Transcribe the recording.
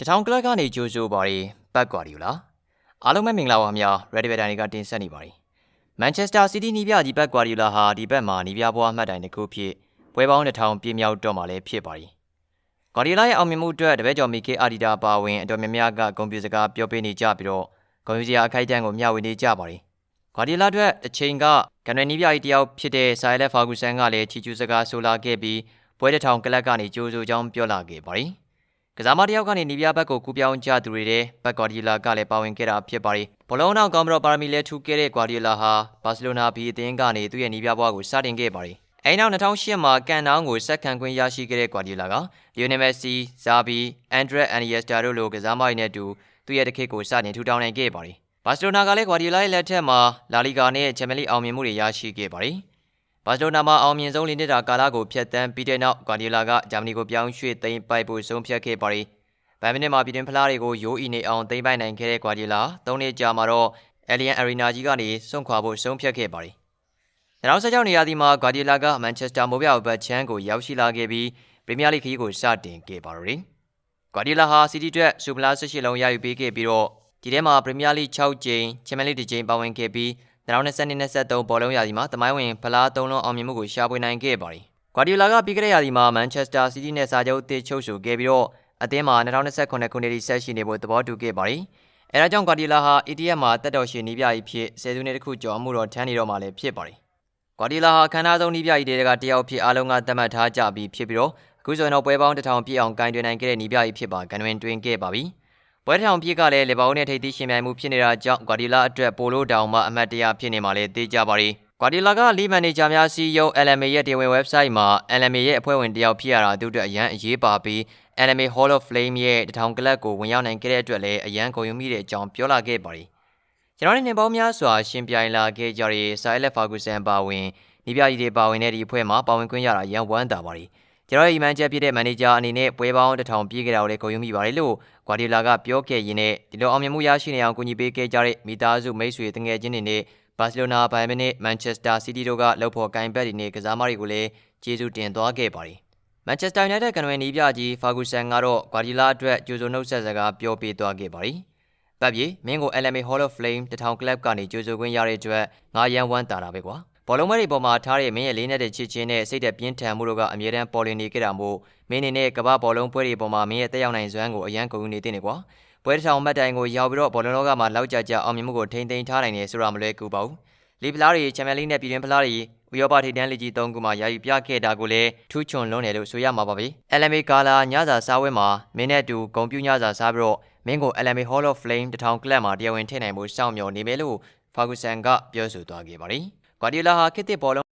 တထောင်ကလပ်ကနေကြိုးစိုးပါရီပတ်ကွာဒီလားအားလုံးပဲမင်္ဂလာပါခင်ဗျာ Ready Better တွေကတင်ဆက်နေပါရီမန်ချက်စတာစီးတီးနီးပြကြီးပတ်ကွာဒီလာဟာဒီဘက်မှာနီးပြဘွားမှတ်တိုင်တစ်ခုဖြစ်ပွဲပေါင်းတစ်ထောင်ပြည့်မြောက်တော့မှလည်းဖြစ်ပါရီဂါဒီလာရဲ့အောင်မြင်မှုအတွက်တပည့်ကျော်မီကေအာဒီတာပါဝင်အတော်များများကဂုဏ်ပြုစကားပြောပေးနေကြပြီးတော့ဂုဏ်ယူစရာအခိုက်အတန့်ကိုမျှဝေနေကြပါရီဂါဒီလာအတွက်တစ်ချိန်ကကန်နနီးပြကြီးတယောက်ဖြစ်တဲ့ဆိုင်လက်ဖာဂူဆန်ကလည်းချီကျူးစကားဆိုလာခဲ့ပြီးပွဲတစ်ထောင်ကလပ်ကနေကြိုးစိုးကြောင်းပြောလာခဲ့ပါရီ ကစားမတစ်ယောက်ကနေနီးပြဘက်ကိုကူပြောင်းကြသူတွေတဲ့ဘက်ဂါဒီလာကလည်းပါဝင်ခဲ့တာဖြစ်ပါတယ်။ဘလုံးနောက်ကောင်းပြီးတော့ပါရမီလဲထူခဲ့တဲ့ဂါဒီလာဟာဘာစီလိုနာဘီအသင်းကနေသူ့ရဲ့နီးပြဘွားကိုစတင်ခဲ့ပါတယ်။အဲဒီနောက်2008မှာကန်နောင်းကိုဆက်ခံခွင့်ရရှိခဲ့တဲ့ဂါဒီလာကလီယိုနယ်မက်ဆီ၊ဇာဘီ၊အန်ဒရက်အန်နီယက်စတာတို့လိုကစားမတွေနဲ့အတူသူ့ရဲ့တစ်ခေတ်ကိုစတင်ထူထောင်နိုင်ခဲ့ပါတယ်။ဘာစီလိုနာကလည်းဂါဒီလာရဲ့လက်ထက်မှာလာလီဂါနဲ့ချန်ပီယံလိအောင်မြင်မှုတွေရရှိခဲ့ပါတယ်။ ဘာစီလိုနာမှာအောင်မြင်ဆုံးလေးနှစ်တာကာလကိုဖျက်ဆီးပြီးတဲ့နောက်ဂွာဒီယိုလာကဂျာမနီကိုပြောင်းရွှေ့သိမ်းပိုက်ဖို့ဆုံးဖြတ်ခဲ့ပါရီ။ဘန်မီနစ်မှာပြည်တွင်းဖလားတွေကိုယိုးအီနေအောင်သိမ်းပိုက်နိုင်ခဲ့တဲ့ဂွာဒီယိုလာ၃နှစ်ကြာမှာတော့အယ်လီယန်အရီနာကြီးကနေစွန့်ခွာဖို့ဆုံးဖြတ်ခဲ့ပါရီ။နောက်ဆက်ကြောင်းနေရာဒီမှာဂွာဒီယိုလာကမန်ချက်စတာမိုးပြဘတ်ချန်ကိုရောက်ရှိလာခဲ့ပြီးပရီးမီးယားလိခီးကိုစတင်ခဲ့ပါရီ။ဂွာဒီယိုလာဟာစီးတီးအတွက်စူပလာ၁၈လုံးရယူပေးခဲ့ပြီးတော့ဒီထဲမှာပရီးမီးယားလိ6ကြိမ်ချန်ပီယံလိ2ကြိမ်ပါဝင်ခဲ့ပြီး 2022-23ဘောလုံးရာသီမှာတမိုင်းဝင်ဖလား၃လုံးအောင်မြင်မှုကိုရှာဖွေနိုင်ခဲ့ပါတယ်။ဂွာဒီယိုလာကပြီးခဲ့တဲ့ရာသီမှာမန်ချက်စတာစီးတီးနဲ့စာချုပ်အသစ်ချုပ်ဆိုခဲ့ပြီးတော့အသင်းမှာ2029ခုနှစ်ထိဆက်ရှိနေဖို့သဘောတူခဲ့ပါတယ်။အဲဒါကြောင့်ဂွာဒီယိုလာဟာ ATM မှာတက်တော်ရှင်နီးပြကြီးဖြစ်ဆယ်စုနှစ်တစ်ခုကျော်မှုတော့ထမ်းနေတော့မှလည်းဖြစ်ပါတယ်။ဂွာဒီယိုလာဟာခန်းသားဆုံးနီးပြကြီးတွေကတယောက်ဖြစ်အားလုံးကသတ်မှတ်ထားကြပြီးဖြစ်ပြီးတော့အခုဆိုရင်တော့ပွဲပေါင်းတစ်ထောင်ပြည့်အောင်ကင်တွင်နိုင်ခဲ့တဲ့နီးပြကြီးဖြစ်ပါကန်တွင်တွင်ခဲ့ပါပြီ။ ပွဲထောင်ပြစ်ကလည်းလေဘောင်းနဲ့ထိပ်သီးရှင်ပြိုင်မှုဖြစ်နေတာကြောင့်ဂွာဒီလာအတွက်ပိုလိုတောင်မှအမှတ်တရဖြစ်နေမှလည်းသိကြပါရီဂွာဒီလာကလီမန်နေဂျာများစီယုံ LMA ရဲ့တင်ဝင် website မှာ LMA ရဲ့အဖွဲ့ဝင်တယောက်ဖြစ်ရတာသူ့အတွက်အရန်အရေးပါပြီး LMA Hall of Flame ရဲ့တထောင်ကလပ်ကိုဝင်ရောက်နိုင်ခဲ့တဲ့အတွက်လည်းအရန်ဂုဏ်ယူမိတဲ့အကြောင်းပြောလာခဲ့ပါရီကျွန်တော်တို့နေပေါင်းများစွာရှင်ပြိုင်လာခဲ့ကြတဲ့ Silent Ferguson ပါဝင်နီးပြကြီးတွေပါဝင်တဲ့ဒီအဖွဲ့မှာပါဝင်ခွင့်ရတာရန်ဝမ်းသာပါရီ ကျွန်တော်ရဲ့အီမန်ချက်ဖြစ်တဲ့မန်နေဂျာအနေနဲ့ပွဲပေါင်းတစ်ထောင်ပြည့်ခဲ့တာကိုလည်းဂုဏ်ယူမိပါတယ်လို့ဂွာဒီလာကပြောခဲ့ရင်းနဲ့ဒီလိုအောင်မြင်မှုရရှိနေအောင်ကူညီပေးခဲ့ကြတဲ့မိသားစုမိတ်ဆွေတငယ်ချင်းတွေနဲ့ဘာစီလိုနာဘိုင်မင်နဲ့မန်ချက်စတာစီးတီးတို့ကလှုပ်ဖော်ကိုင်ဘက်တွေနဲ့ကစားမတွေကိုလည်းကျေးဇူးတင်သွားခဲ့ပါတယ်မန်ချက်စတာယူနိုက်တက်ကန်ဝင်နီးပြကြီးဖာဂူဆန်ကတော့ဂွာဒီလာအတွက်ကြိုးစုံနှုတ်ဆက်စကားပြောပေးသွားခဲ့ပါတယ်ပတ်ပြေမင်းကို LMA Hall of Flame တထောင်ကလပ်ကနေကြိုးစုံခွင့်ရတဲ့အတွက်ငါရန်ဝမ်းတာတာပဲကွာ ဘောလုံးမဲတွေပေါ်မှာထားတဲ့မင်းရဲ့လေးနဲ့တဲ့ချစ်ချင်းနဲ့စိတ်သက်ပြင်းထန်မှုတို့ကအမြဲတမ်းပေါ်လွင်နေကြတာမို့မင်းအနေနဲ့ကမ္ဘာဘောလုံးပွဲတွေပေါ်မှာမင်းရဲ့တက်ရောက်နိုင်စွမ်းကိုအရန်ကုန်ယူနေတင်နေကွာပွဲတစ်ထောင်မှတ်တိုင်ကိုရောက်ပြီးတော့ဘောလုံးလောကမှာလောက်ကြကြအောင်မြင်မှုကိုထိန်းသိမ်းထားနိုင်တယ်ဆိုတာမလွဲကူပါဘူးလီဖလားတွေချန်ပီယံလိနဲ့ပြည်တွင်းဖလားတွေဥရောပထိပ်တန်းလိကြီး၃ခုမှာယာယီပြခဲ့တာကိုလည်းထူးချွန်လွန်းတယ်လို့ဆိုရမှာပါပဲ LMA ကာလာညစာစားဝဲမှာမင်းနဲ့တူဂုံပြူညစာစားပြီးတော့မင်းကို LMA Hall of Flame တထောင်ကလပ်မှာတရားဝင်ထည့်နိုင်မှုစောင့်မျှော်နေမယ်လို့ဖာဂူဆန်ကပြောဆိုသွားခဲ့ပါတယ် ဂွာဒီယိုလာဟာခေတ်သစ်ဘောလုံး